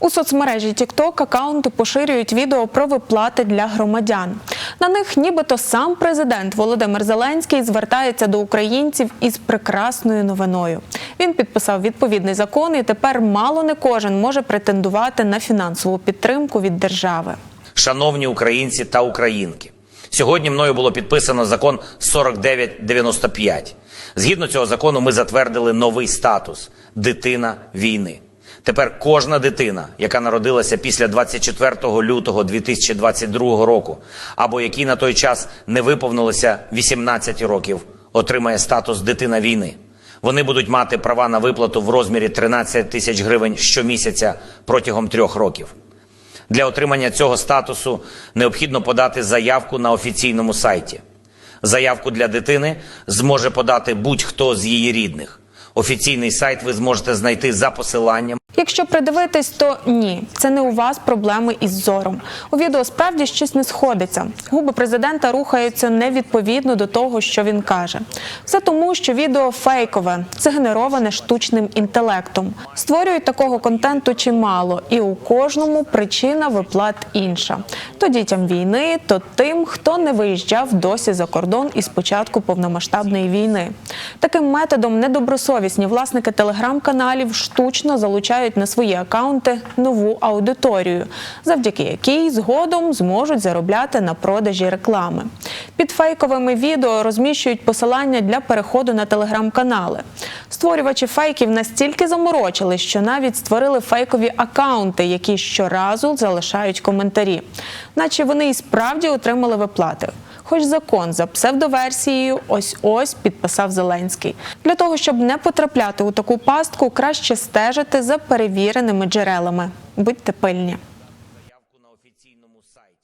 У соцмережі TikTok акаунти поширюють відео про виплати для громадян. На них нібито сам президент Володимир Зеленський звертається до українців із прекрасною новиною. Він підписав відповідний закон, і тепер мало не кожен може претендувати на фінансову підтримку від держави. Шановні українці та українки, сьогодні мною було підписано закон 4995. Згідно цього закону, ми затвердили новий статус дитина війни. Тепер кожна дитина, яка народилася після 24 лютого 2022 року, або якій на той час не виповнилося 18 років, отримає статус дитина війни. Вони будуть мати права на виплату в розмірі 13 тисяч гривень щомісяця протягом трьох років. Для отримання цього статусу необхідно подати заявку на офіційному сайті. Заявку для дитини зможе подати будь-хто з її рідних. Офіційний сайт ви зможете знайти за посиланням. Якщо придивитись, то ні, це не у вас проблеми із зором. У відео справді щось не сходиться. Губи президента рухаються невідповідно до того, що він каже. Все тому, що відео фейкове, згенероване штучним інтелектом. Створюють такого контенту чимало, і у кожному причина виплат інша: то дітям війни, то тим, хто не виїжджав досі за кордон із початку повномасштабної війни. Таким методом недобросовісні власники телеграм-каналів штучно залучають на свої акаунти нову аудиторію, завдяки якій згодом зможуть заробляти на продажі реклами. Під фейковими відео розміщують посилання для переходу на телеграм-канали. Створювачі фейків настільки заморочились, що навіть створили фейкові акаунти, які щоразу залишають коментарі, наче вони і справді отримали виплати. Хоч закон за псевдоверсією ось ось підписав Зеленський. Для того щоб не потрапляти у таку пастку, краще стежити за перевіреними джерелами. Будьте пильні.